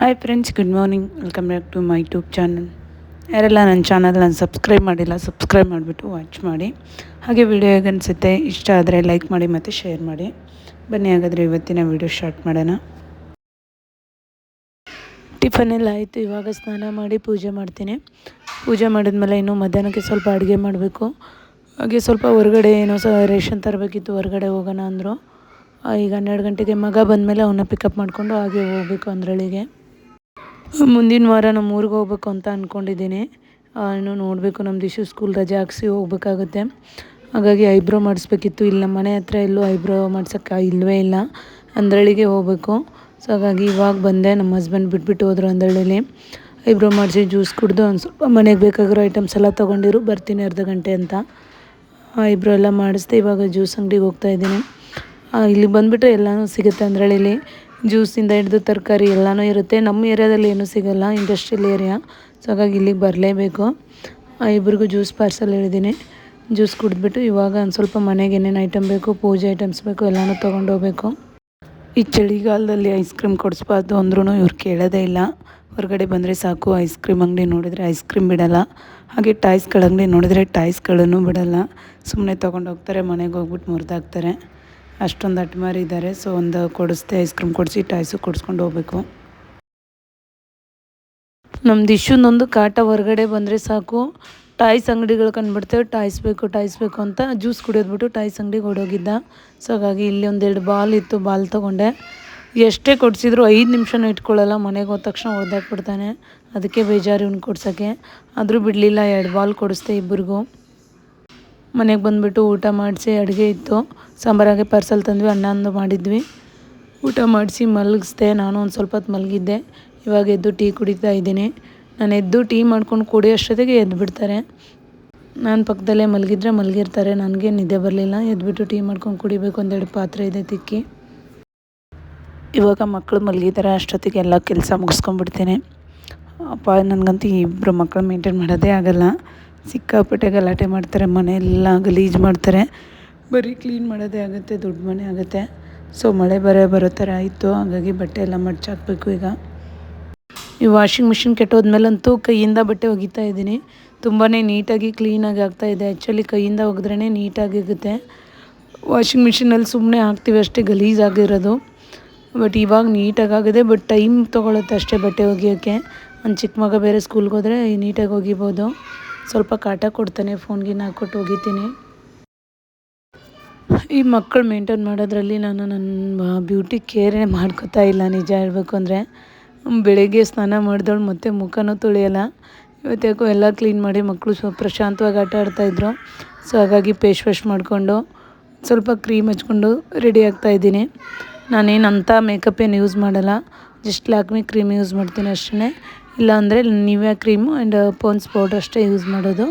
Hi friends good morning welcome back to my YouTube channel ಯಾರೆಲ್ಲ ನನ್ನ ಚಾನಲ್ನ subscribe ಮಾಡಿಲ್ಲ ಸಬ್ಸ್ಕ್ರೈಬ್ ಮಾಡಿಬಿಟ್ಟು ವಾಚ್ ಮಾಡಿ. ಹಾಗೆ ವಿಡಿಯೋ ಹೇಗೆ ಅನಿಸುತ್ತೆ, ಇಷ್ಟ ಆದರೆ ಲೈಕ್ ಮಾಡಿ ಮತ್ತು ಶೇರ್ ಮಾಡಿ. ಬನ್ನಿ ಹಾಗಾದರೆ ಇವತ್ತಿನ ವಿಡಿಯೋ ಸ್ಟಾರ್ಟ್ ಮಾಡೋಣ. ಟಿಫನ್ ಎಲ್ಲ ಆಯಿತು, ಇವಾಗ ಸ್ನಾನ ಮಾಡಿ ಪೂಜೆ ಮಾಡ್ತೀನಿ. ಪೂಜೆ ಮಾಡಿದ್ಮೇಲೆ ಇನ್ನೂ ಮಧ್ಯಾಹ್ನಕ್ಕೆ ಸ್ವಲ್ಪ ಅಡುಗೆ ಮಾಡಬೇಕು. ಹಾಗೆ ಸ್ವಲ್ಪ ಹೊರಗಡೆ ಏನೋ ಸಹ ರೇಷನ್ ತರಬೇಕಿತ್ತು, ಹೊರಗಡೆ ಹೋಗೋಣ ಅಂದರು. ಈಗ ಹನ್ನೆರಡು ಗಂಟೆಗೆ ಮಗ ಬಂದಮೇಲೆ ಅವನ್ನ ಪಿಕಪ್ ಮಾಡಿಕೊಂಡು ಹಾಗೆ ಹೋಗಬೇಕು ಅಂದ್ರಳಿಗೆ. ಮುಂದಿನ ವಾರ ನಮ್ಮ ಊರಿಗೆ ಹೋಗ್ಬೇಕು ಅಂತ ಅಂದ್ಕೊಂಡಿದ್ದೀನಿ ಇನ್ನು ನೋಡಬೇಕು ನಮ್ಮ ದಿಶು ಸ್ಕೂಲ್ ರಜೆ ಹಾಕ್ಸಿ ಹೋಗ್ಬೇಕಾಗುತ್ತೆ. ಹಾಗಾಗಿ ಐಬ್ರೋ ಮಾಡಿಸ್ಬೇಕಿತ್ತು. ಇಲ್ಲ ಮನೆ ಹತ್ರ ಎಲ್ಲೂ ಐಬ್ರೋ ಮಾಡ್ಸೋಕ್ಕೆ ಇಲ್ಲವೇ ಇಲ್ಲ. ಅಂದ್ರಳಿಗೆ ಹೋಗಬೇಕು. ಸೊ, ಹಾಗಾಗಿ ಇವಾಗ ಬಂದೆ. ನಮ್ಮ ಹಸ್ಬೆಂಡ್ ಬಿಟ್ಬಿಟ್ಟು ಹೋದರು ಅಂದ್ರಳ್ಳಿ ಐಬ್ರೋ ಮಾಡಿಸಿ ಜ್ಯೂಸ್ ಕುಡಿದು ಒಂದು ಸ್ವಲ್ಪ ಮನೆಗೆ ಬೇಕಾಗಿರೋ ಐಟಮ್ಸ್ ಎಲ್ಲ ತೊಗೊಂಡಿರು. ಬರ್ತೀನಿ ಅರ್ಧ ಗಂಟೆ ಅಂತ. ಐಬ್ರೋ ಎಲ್ಲ ಮಾಡಿಸ್ದೆ ಇವಾಗ ಜ್ಯೂಸ್ ಅಂಗಡಿಗೆ ಹೋಗ್ತಾಯಿದ್ದೀನಿ ಇಲ್ಲಿ ಬಂದುಬಿಟ್ರೆ ಎಲ್ಲನೂ ಸಿಗುತ್ತೆ ಅಂದ್ರಳ್ಳಿಲಿ. ಜ್ಯೂಸಿಂದ ಹಿಡಿದು ತರಕಾರಿ ಎಲ್ಲನೂ ಇರುತ್ತೆ. ನಮ್ಮ ಏರಿಯಾದಲ್ಲಿ ಏನೂ ಸಿಗೋಲ್ಲ ಇಂಡಸ್ಟ್ರಿಯಲ್ ಏರಿಯಾ ಸೊ ಹಾಗಾಗಿ ಇಲ್ಲಿಗೆ ಬರಲೇಬೇಕು. ಇಬ್ರಿಗೂ ಜ್ಯೂಸ್ ಪಾರ್ಸಲ್ ಹೇಳಿದ್ದೀನಿ. ಜ್ಯೂಸ್ ಕುಡಿದ್ಬಿಟ್ಟು ಇವಾಗ ಒಂದು ಸ್ವಲ್ಪ ಮನೆಗೆ ಏನೇನು ಐಟಮ್ ಬೇಕು, ಪೂಜೆ ಐಟಮ್ಸ್ ಬೇಕು, ಎಲ್ಲನೂ ತೊಗೊಂಡು ಹೋಗ್ಬೇಕು. ಈ ಚಳಿಗಾಲದಲ್ಲಿ ಐಸ್ ಕ್ರೀಮ್ ಕೊಡಿಸ್ಬಾರ್ದು ಅಂದ್ರೂ ಇವ್ರು ಕೇಳೋದೇ ಇಲ್ಲ. ಹೊರಗಡೆ ಬಂದರೆ ಸಾಕು ಐಸ್ ಕ್ರೀಮ್ ಅಂಗಡಿ ನೋಡಿದರೆ ಐಸ್ ಕ್ರೀಮ್ ಬಿಡೋಲ್ಲ. ಹಾಗೆ ಟಾಯ್ಸ್ಗಳ ಅಂಗಡಿ ನೋಡಿದರೆ ಟಾಯ್ಸ್ಗಳನ್ನು ಬಿಡೋಲ್ಲ. ಸುಮ್ಮನೆ ತೊಗೊಂಡೋಗ್ತಾರೆ ಮನೆಗೆ ಹೋಗ್ಬಿಟ್ಟು ಮುರಿದಾಕ್ತಾರೆ ಅಷ್ಟೊಂದು ಅಟ್ಮಾರಿ ಇದ್ದಾರೆ ಸೊ ಒಂದು ಕೊಡಿಸ್ದೆ ಐಸ್ ಕ್ರೀಮ್ ಕೊಡಿಸಿ ಟಾಯ್ಸು ಕೊಡಿಸ್ಕೊಂಡು ಹೋಗ್ಬೇಕು. ನಮ್ದು ಇಶ್ಯೂನೊಂದು ಕಾಟ ಹೊರಗಡೆ ಬಂದರೆ ಸಾಕು. ಟಾಯ್ಸ್ ಅಂಗಡಿಗಳು ಕಂಡುಬಿಡ್ತೇವೆ ಟಾಯ್ಸ್ ಬೇಕು ಟಾಯ್ಸ್ ಬೇಕು ಅಂತ ಜ್ಯೂಸ್ ಕುಡಿಯೋದ್ಬಿಟ್ಟು ಟಾಯ್ಸ್ ಅಂಗಡಿಗೆ ಹೊಡೋಗಿದ್ದ. ಸೊ ಹಾಗಾಗಿ ಇಲ್ಲಿ ಒಂದೆರಡು ಬಾಲ್ ಇತ್ತು, ಬಾಲ್ ತೊಗೊಂಡೆ. ಎಷ್ಟೇ ಕೊಡಿಸಿದ್ರು ಐದು ನಿಮಿಷನೂ ಇಟ್ಕೊಳ್ಳಲ್ಲ, ಮನೆಗೆ ಹೋದ ತಕ್ಷಣ ಬಿಡ್ತಾನೆ ಅದಕ್ಕೆ ಬೇಜಾರು ಇವ್ನು ಕೊಡ್ಸೋಕ್ಕೆ. ಆದರೂ ಬಿಡಲಿಲ್ಲ, ಎರಡು ಬಾಲ್ ಕೊಡಿಸ್ದೆ ಇಬ್ಬರಿಗೂ ಮನೆಗೆ ಬಂದುಬಿಟ್ಟು ಊಟ ಮಾಡಿಸಿ, ಅಡುಗೆ ಇತ್ತು. ಸಾಂಬಾರಾಗೆ ಪಾರ್ಸಲ್ ತಂದ್ವಿ ಅನ್ನಂದು ಮಾಡಿದ್ವಿ. ಊಟ ಮಾಡಿಸಿ ಮಲಗಿಸ್ದೆ, ನಾನು ಒಂದು ಸ್ವಲ್ಪ ಹೊತ್ತು ಮಲಗಿದ್ದೆ. ಇವಾಗ ಎದ್ದು ಟೀ ಕುಡಿತಾ ಇದ್ದೀನಿ. ನಾನು ಎದ್ದು ಟೀ ಮಾಡ್ಕೊಂಡು ಕುಡಿಯೋಷ್ಟೊತ್ತಿಗೆ ಎದ್ದು ಬಿಡ್ತಾರೆ. ನಾನು ಪಕ್ಕದಲ್ಲೇ ಮಲಗಿದ್ರೆ ಮಲಗಿರ್ತಾರೆ, ನನಗೆ ನಿದ್ದೆ ಬರಲಿಲ್ಲ. ಎದ್ಬಿಟ್ಟು ಟೀ ಮಾಡ್ಕೊಂಡು ಕುಡಿಬೇಕು ಒಂದೆರಡು ಪಾತ್ರೆ ಇದೆ ತಿಕ್ಕಿ. ಇವಾಗ ಮಕ್ಕಳು ಮಲಗಿದ್ದಾರೆ ಅಷ್ಟೊತ್ತಿಗೆ ಎಲ್ಲ ಕೆಲಸ ಮುಗಿಸ್ಕೊಂಡ್ಬಿಡ್ತೀನಿ. ಅಪ್ಪ ನನಗಂತೂ ಇಬ್ಬರು ಮಕ್ಕಳು ಮೇಂಟೈನ್ ಮಾಡೋದೇ ಆಗೋಲ್ಲ. ಸಿಕ್ಕಾಪಟ್ಟೆ ಗಲಾಟೆ ಮಾಡ್ತಾರೆ, ಮನೆಯೆಲ್ಲ ಗಲೀಜು ಮಾಡ್ತಾರೆ. ಬರೀ ಕ್ಲೀನ್ ಮಾಡೋದೇ ಆಗುತ್ತೆ, ದುಡ್ಡು ಮನೆ ಆಗುತ್ತೆ. ಸೊ ಮಳೆ ಬರೋ ಬರೋ ಥರ ಆಯಿತು. ಹಾಗಾಗಿ ಬಟ್ಟೆ ಎಲ್ಲ ಮಡ್ಚಾಕಬೇಕು ಈಗ. ಈ ವಾಷಿಂಗ್ ಮಿಷಿನ್ ಕೆಟ್ಟೋದ್ಮೇಲಂತೂ ಕೈಯಿಂದ ಬಟ್ಟೆ ಒಗಿತಾ ಇದ್ದೀನಿ. ತುಂಬಾ ನೀಟಾಗಿ ಕ್ಲೀನಾಗಿ ಆಗ್ತಾಯಿದೆ ಆ್ಯಕ್ಚುಲಿ ಕೈಯಿಂದ ಒಗೆದ್ರೇ ನೀಟಾಗಿರುತ್ತೆ ವಾಷಿಂಗ್ ಮಿಷಿನಲ್ಲಿ ಸುಮ್ಮನೆ ಹಾಕ್ತೀವಿ ಅಷ್ಟೇ, ಗಲೀಜಾಗಿರೋದು. ಬಟ್ ಇವಾಗ ನೀಟಾಗಿ ಆಗಿದೆ. ಬಟ್ ಟೈಮ್ ತೊಗೊಳುತ್ತೆ ಅಷ್ಟೇ ಬಟ್ಟೆ ಒಗೆಯೋಕ್ಕೆ ಒಂದು ಚಿಕ್ಕ ಮಗ ಬೇರೆ ಸ್ಕೂಲ್ಗೆ ಹೋದರೆ ನೀಟಾಗಿ ಒಗಿಬೋದು. ಸ್ವಲ್ಪ ಕಾಟ ಕೊಡ್ತಾನೆ ಫೋನ್ಗೆ ಹಾಕ್ಕೊಟ್ಟು ಒಗಿತೀನಿ. ಈ ಮಕ್ಕಳು ಮೇಂಟೈನ್ ಮಾಡೋದ್ರಲ್ಲಿ ನಾನು ನನ್ನ ಬ್ಯೂಟಿ ಕೇರೇ ಮಾಡ್ಕೊತಾ ಇಲ್ಲ, ನಿಜ ಹೇಳಬೇಕು ಅಂದರೆ. ಬೆಳಗ್ಗೆ ಸ್ನಾನ ಮಾಡಿದವಳು ಮತ್ತೆ ಮುಖನೂ ತೊಳೆಯಲ್ಲ. ಇವತ್ತಾಕೋ ಎಲ್ಲ ಕ್ಲೀನ್ ಮಾಡಿ ಮಕ್ಕಳು ಸ್ವಲ್ಪ ಪ್ರಶಾಂತವಾಗಿ ಆಟ ಆಡ್ತಾಯಿದ್ರು ಸೊ ಹಾಗಾಗಿ ಫೇಸ್ ವಾಶ್ ಮಾಡಿಕೊಂಡು ಸ್ವಲ್ಪ ಕ್ರೀಮ್ ಹಚ್ಕೊಂಡು ರೆಡಿ ಆಗ್ತಾಯಿದ್ದೀನಿ ನಾನೇನು ಅಂಥ ಮೇಕಪ್ ಏನು ಯೂಸ್ ಮಾಡಲ್ಲ. ಜಸ್ಟ್ ಲ್ಯಾಕ್ಮಿ ಕ್ರೀಮ್ ಯೂಸ್ ಮಾಡ್ತೀನಿ ಅಷ್ಟೇ ಇಲ್ಲಾಂದರೆ Nivea cream and Pond's powder ಅಷ್ಟೇ ಯೂಸ್ ಮಾಡೋದು.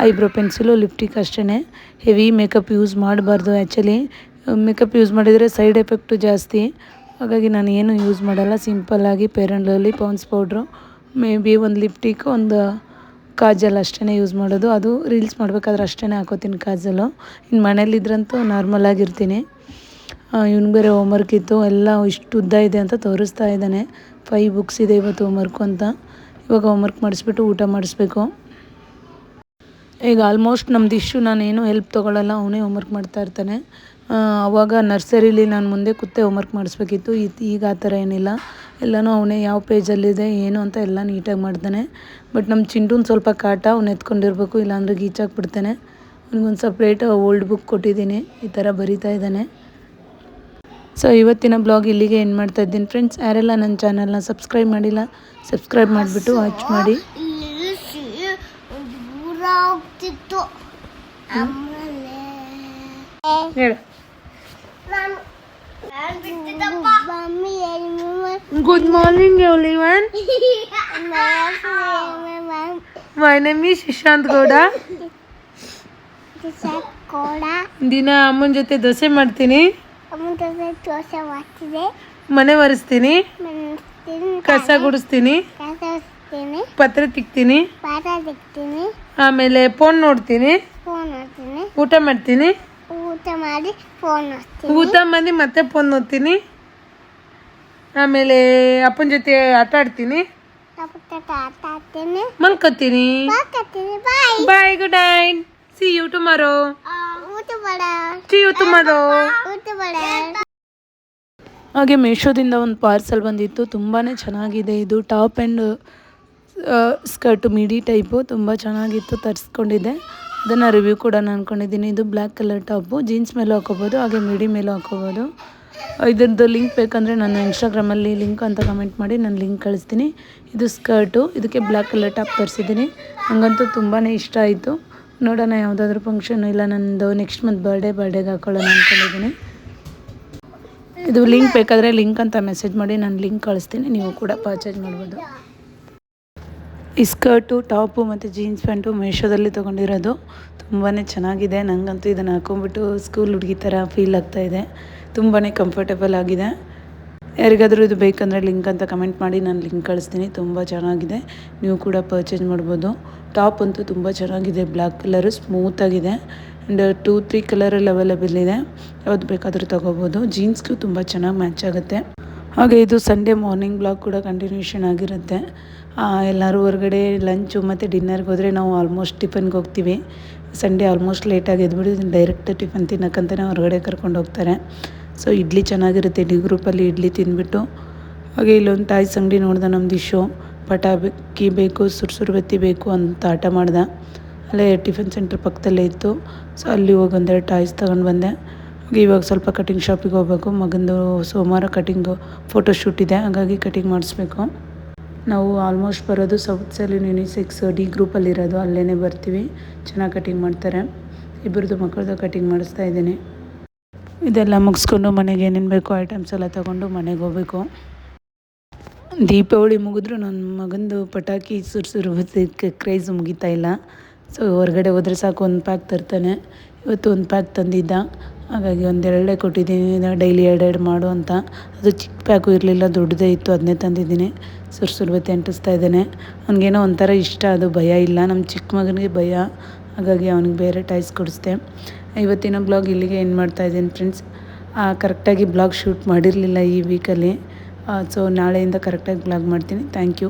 ಐಬ್ರೋ ಪೆನ್ಸಿಲು, ಲಿಪ್ಟಿಕ್ ಅಷ್ಟೇ ಹೆವಿ ಮೇಕಪ್ ಯೂಸ್ ಮಾಡಬಾರ್ದು ಆ್ಯಕ್ಚುಲಿ ಮೇಕಪ್ ಯೂಸ್ ಮಾಡಿದರೆ ಸೈಡ್ ಎಫೆಕ್ಟು ಜಾಸ್ತಿ. ಹಾಗಾಗಿ ನಾನು ಏನು ಯೂಸ್ ಮಾಡಲ್ಲ. ಸಿಂಪಲ್ಲಾಗಿ ಪೇರಂಡ್ಲಲ್ಲಿ ಪೌನ್ಸ್ ಪೌಡ್ರು ಮೇ ಬಿ ಒಂದು ಲಿಪ್ಟಿಕ್, ಒಂದು ಕಾಜಲ್ ಅಷ್ಟೇ ಯೂಸ್ ಮಾಡೋದು. ಅದು ರೀಲ್ಸ್ ಮಾಡಬೇಕಾದ್ರೆ ಅಷ್ಟೇ ಹಾಕೋತೀನಿ ಕಾಜಲು. ಇನ್ನು ಮನೇಲಿದ್ರಂತೂ ನಾರ್ಮಲಾಗಿರ್ತೀನಿ ಇವ್ನು ಬೇರೆ ಹೋಮ್ವರ್ಕ್ ಇತ್ತು. ಎಲ್ಲ ಇಷ್ಟು ಉದ್ದ ಇದೆ ಅಂತ ತೋರಿಸ್ತಾ ಇದ್ದಾನೆ. ಫೈವ್ ಬುಕ್ಸ್ ಇದೆ ಇವತ್ತು ಹೋಮ್ವರ್ಕು ಅಂತ. ಇವಾಗ ಹೋಮ್ವರ್ಕ್ ಮಾಡಿಸ್ಬಿಟ್ಟು ಊಟ ಮಾಡಿಸ್ಬೇಕು. ಈಗ ಆಲ್ಮೋಸ್ಟ್ ನಮ್ದು ಇಶ್ಯೂ ನಾನೇನು ಹೆಲ್ಪ್ ತೊಗೊಳ್ಳಲ್ಲ ಅವನೇ ಹೋಮ್ವರ್ಕ್ ಮಾಡ್ತಾ ಇರ್ತಾನೆ. ಅವಾಗ ನರ್ಸರಿಲಿ ನಾನು ಮುಂದೆ ಕೂತೆ ಹೋಮ್ವರ್ಕ್ ಮಾಡಿಸ್ಬೇಕಿತ್ತು. ಈಗ ಆ ಥರ ಏನಿಲ್ಲ. ಎಲ್ಲನೂ ಅವನೇ ಯಾವ ಪೇಜಲ್ಲಿದೆ ಏನು ಅಂತ ಎಲ್ಲ ನೀಟಾಗಿ ಮಾಡ್ತಾನೆ. ಬಟ್ ನಮ್ಮ ಚಿಂಟುನ್ ಸ್ವಲ್ಪ ಕಾಟ, ಅವ್ನು ಎತ್ಕೊಂಡಿರ್ಬೇಕು, ಇಲ್ಲಾಂದ್ರೆ ಗೀಚಾಕ್ಬಿಡ್ತಾನೆ ಅವ್ನಿಗೊಂದು ಸಪ್ರೇಟ್ ಓಲ್ಡ್ ಬುಕ್ ಕೊಟ್ಟಿದ್ದೀನಿ. ಈ ಥರ ಬರಿತಾ ಇದ್ದಾನೆ. ಸೊ ಇವತ್ತಿನ ಬ್ಲಾಗ್ ಇಲ್ಲಿಗೆ ಏನು ಮಾಡ್ತಾ ಇದ್ದೀನಿ. ಫ್ರೆಂಡ್ಸ್ ಯಾರೆಲ್ಲ ನನ್ನ ಚಾನಲ್ನ ಸಬ್ಸ್ಕ್ರೈಬ್ ಮಾಡಿಲ್ಲ ಸಬ್ಸ್ಕ್ರೈಬ್ ಮಾಡಿಬಿಟ್ಟು ವಾಚ್ ಮಾಡಿ. ದೂರ ಹೋಗ್ತಿತ್ತು ಆಮೇಲೆ ಹೇಳು. ನಾನು ನಾನು ಬಿಟ್ಟಿದ್ದಪ್ಪ. Mummy good morning everyone my name is Shishant Gowda. ಕೂಡ ದಿನ ಅಮ್ಮನ ಜೊತೆ ದೋಸೆ ಮಾಡ್ತೀನಿ. ಅಮ್ಮನ ದೋಸೆ ಮಾಡ್ತಿದೆ ಮನೆ ಒರೆಸ್ತೀನಿ. ಕಸ ಗುಡಿಸ್ತೀನಿ. ಪತ್ರೆ ತಿಕ್ತೀನಿ. ಆಮೇಲೆ ಫೋನ್ ನೋಡ್ತೀನಿ. ಫೋನ್ ನೋಡ್ತೀನಿ. ಊಟ ಮಾಡ್ತೀನಿ. ಊಟ ಮಾಡಿ ಫೋನ್ ನೋಡ್ತೀನಿ. ಊಟ ಮಾಡಿ ಮತ್ತೆ ಫೋನ್ ನೋಡ್ತೀನಿ. ಆಮೇಲೆ ಅಪ್ಪನ ಜೊತೆ ಆಟ ಆಡ್ತೀನಿ. ಮಲ್ಕೋತೀನಿ. ಬಾಕತ್ತೀನಿ bye good night see you tomorrow ಊಟ ಬೇಡ ಸಿ ಯು ಟುಮಾರೋ ಊಟ ಬೇಡ ಹಾಗೆ ಮೀಶೋದಿಂದ ಒಂದು ಪಾರ್ಸಲ್ ಬಂದಿತ್ತು. ತುಂಬಾ ಚೆನ್ನಾಗಿದೆ. ಇದು top and skirt midi type ತುಂಬ ಚೆನ್ನಾಗಿತ್ತು ತರಿಸ್ಕೊಂಡಿದ್ದೆ. ಅದನ್ನು ರಿವ್ಯೂ ಕೂಡ ನಾನು ಅಂದ್ಕೊಂಡಿದ್ದೀನಿ. ಇದು ಬ್ಲ್ಯಾಕ್ ಕಲರ್ ಟಾಪು. ಜೀನ್ಸ್ ಮೇಲೂ ಹಾಕೋಬೋದು ಹಾಗೆ ಮಿಡಿ ಮೇಲೂ ಹಾಕೋಬೋದು ಇದ್ರದ್ದು ಲಿಂಕ್ ಬೇಕಂದರೆ ನಾನು ಇನ್ಸ್ಟಾಗ್ರಾಮಲ್ಲಿ ಲಿಂಕ್ ಅಂತ ಕಮೆಂಟ್ ಮಾಡಿ ನಾನು ಲಿಂಕ್ ಕಳಿಸ್ತೀನಿ. ಇದು ಸ್ಕರ್ಟು. ಇದಕ್ಕೆ ಬ್ಲ್ಯಾಕ್ ಕಲರ್ ಟಾಪ್ ತರಿಸಿದ್ದೀನಿ. ನನಗಂತೂ ತುಂಬಾ ಇಷ್ಟ ಆಯಿತು. ನೋಡೋಣ, ಯಾವುದಾದ್ರೂ ಫಂಕ್ಷನ್ ಇಲ್ಲ ನನ್ನದು ನೆಕ್ಸ್ಟ್ ಮಂತ್ ಬರ್ಡೇ, ಬರ್ಡೇಗೆ ಹಾಕೊಳ್ಳೋಣ ಅಂದ್ಕೊಂಡಿದ್ದೀನಿ. ಇದು ಲಿಂಕ್ ಬೇಕಾದರೆ ಲಿಂಕ್ ಅಂತ ಮೆಸೇಜ್ ಮಾಡಿ ನಾನು ಲಿಂಕ್ ಕಳಿಸ್ತೀನಿ. ನೀವು ಕೂಡ ಪರ್ಚೇಸ್ ಮಾಡ್ಬೋದು. ಈ ಸ್ಕರ್ಟು, ಟಾಪು ಮತ್ತು ಜೀನ್ಸ್ ಪ್ಯಾಂಟು ಮೀಶೋದಲ್ಲಿ ತೊಗೊಂಡಿರೋದು. ತುಂಬಾ ಚೆನ್ನಾಗಿದೆ. ನನಗಂತೂ ಇದನ್ನು ಹಾಕೊಂಡ್ಬಿಟ್ಟು ಸ್ಕೂಲ್ ಹುಡುಗಿ ಥರ ಫೀಲ್ ಆಗ್ತಾಯಿದೆ ತುಂಬಾ ಕಂಫರ್ಟೇಬಲ್ ಆಗಿದೆ. ಯಾರಿಗಾದರೂ ಇದು ಬೇಕಂದರೆ ಲಿಂಕ್ ಅಂತ ಕಮೆಂಟ್ ಮಾಡಿ, ನಾನು ಲಿಂಕ್ ಕಳಿಸ್ತೀನಿ. ತುಂಬ ಚೆನ್ನಾಗಿದೆ. ನೀವು ಕೂಡ ಪರ್ಚೇಸ್ ಮಾಡ್ಬೋದು. ಟಾಪ್ ಅಂತೂ ತುಂಬ ಚೆನ್ನಾಗಿದೆ. ಬ್ಲ್ಯಾಕ್ ಕಲರು ಸ್ಮೂತಾಗಿದೆ ಆ್ಯಂಡ್ ಟೂ ತ್ರೀ ಕಲರಲ್ಲಿ ಅವೈಲೇಬಲ್ ಇದೆ. ಯಾವ್ದು ಬೇಕಾದರೂ ತೊಗೋಬೋದು. ಜೀನ್ಸ್ಗೂ ತುಂಬ ಚೆನ್ನಾಗಿ ಮ್ಯಾಚ್ ಆಗುತ್ತೆ. ಹಾಗೆ ಇದು ಸಂಡೇ ಮಾರ್ನಿಂಗ್ ಬ್ಲಾಗ್ ಕೂಡ ಕಂಟಿನ್ಯೂಷನ್ ಆಗಿರುತ್ತೆ. ಎಲ್ಲರೂ ಹೊರಗಡೆ ಲಂಚು ಮತ್ತು ಡಿನ್ನರ್ಗೆ ಹೋದರೆ ನಾವು ಆಲ್ಮೋಸ್ಟ್ ಟಿಫನ್ಗೆ ಹೋಗ್ತೀವಿ. ಸಂಡೇ ಆಲ್ಮೋಸ್ಟ್ ಲೇಟಾಗಿ ಎದ್ಬಿಟ್ಟು ಡೈರೆಕ್ಟ್ ಟಿಫನ್ ತಿನ್ನೋಕ್ಕಂತಲೇ ಹೊರಗಡೆ ಕರ್ಕೊಂಡು ಹೋಗ್ತಾರೆ. ಸೊ ಇಡ್ಲಿ ಚೆನ್ನಾಗಿರುತ್ತೆ. ಡಿ ಗ್ರೂಪಲ್ಲಿ ಇಡ್ಲಿ ತಿಂದ್ಬಿಟ್ಟು. ಹಾಗೆ ಇಲ್ಲೊಂದು ಟಾಯ್ಸ್ ಅಂಗಡಿ ನೋಡ್ದೆ ನಮ್ಮದು ಇಶೋ ಪಟಾಕಿ ಬೇಕು ಸುರ್ಸುರು ಬತ್ತಿ ಬೇಕು ಅಂತ ಆಟ ಮಾಡ್ದೆ. ಅಲ್ಲೇ ಟಿಫನ್ ಸೆಂಟ್ರ್ ಪಕ್ಕದಲ್ಲೇ ಇತ್ತು. ಸೊ ಅಲ್ಲಿ ಹೋಗಿ ಒಂದೆರಡು ಟಾಯ್ಸ್ ತೊಗೊಂಡು ಬಂದೆ. ಇವಾಗ ಸ್ವಲ್ಪ ಕಟಿಂಗ್ ಶಾಪಿಗೆ ಹೋಗ್ಬೇಕು. ಮಗಂದು ಸೋಮವಾರ ಕಟಿಂಗು ಫೋಟೋಶೂಟ್ ಇದೆ. ಹಾಗಾಗಿ ಕಟಿಂಗ್ ಮಾಡಿಸ್ಬೇಕು. ನಾವು ಆಲ್ಮೋಸ್ಟ್ ಬರೋದು ಸೌತ್ ಸಲೂನ್ ಯುನಿಸೆಕ್ಸ್ ಡಿ ಗ್ರೂಪಲ್ಲಿರೋದು ಅಲ್ಲೇ ಬರ್ತೀವಿ. ಚೆನ್ನಾಗಿ ಕಟಿಂಗ್ ಮಾಡ್ತಾರೆ. ಇಬ್ಬರದು ಮಕ್ಕಳದು ಕಟಿಂಗ್ ಮಾಡಿಸ್ತಾ ಇದ್ದೀನಿ. ಇದೆಲ್ಲ ಮುಗಿಸ್ಕೊಂಡು ಮನೆಗೆ ಏನೇನು ಬೇಕೋ ಐಟಮ್ಸ್ ಎಲ್ಲ ತೊಗೊಂಡು ಮನೆಗೆ ಹೋಗ್ಬೇಕು. ದೀಪಾವಳಿ ಮುಗಿದ್ರು ನನ್ನ ಮಗಂದು ಪಟಾಕಿ ಸುರ್ಸುರು ಕ್ರೇಜ್ ಮುಗಿತಾ ಇಲ್ಲ. ಸೊ ಹೊರಗಡೆ ಹೋದ್ರೆ ಸಾಕು, ಒಂದು ಪ್ಯಾಕ್ ತರ್ತಾನೆ. ಇವತ್ತು ಒಂದು ಪ್ಯಾಕ್ ತಂದಿದ್ದ. ಹಾಗಾಗಿ ಒಂದೆರಡೇ ಕೊಟ್ಟಿದ್ದೀನಿ. ಡೈಲಿ ಎರಡೆರಡು ಮಾಡು ಅಂತ. ಅದು ಚಿಕ್ಕ ಪ್ಯಾಕು ಇರಲಿಲ್ಲ, ದೊಡ್ಡದೇ ಇತ್ತು, ಅದನ್ನೇ ತಂದಿದ್ದೀನಿ. ಸುರ್ಸುರು ಬತ್ತಿ ಅಂಟಿಸ್ತಾ ಇದ್ದಾನೆ. ಅವ್ನಿಗೇನೋ ಒಂಥರ ಇಷ್ಟ, ಅದು ಭಯ ಇಲ್ಲ. ನಮ್ಮ ಚಿಕ್ಕ ಮಗನಿಗೆ ಭಯ. ಹಾಗಾಗಿ ಅವನಿಗೆ ಬೇರೆ ಟೈಸ್ ಕೊಡಿಸ್ದೆ. ಇವತ್ತಿನ ಬ್ಲಾಗ್ ಇಲ್ಲಿಗೆ ಏನು ಮಾಡ್ತಾ ಇದ್ದೀನಿ ಫ್ರೆಂಡ್ಸ್. ಕರೆಕ್ಟಾಗಿ ಬ್ಲಾಗ್ ಶೂಟ್ ಮಾಡಿರಲಿಲ್ಲ ಈ ವೀಕಲ್ಲಿ ಸೊ ನಾಳೆಯಿಂದ ಕರೆಕ್ಟಾಗಿ ಬ್ಲಾಗ್ ಮಾಡ್ತೀನಿ. Thank you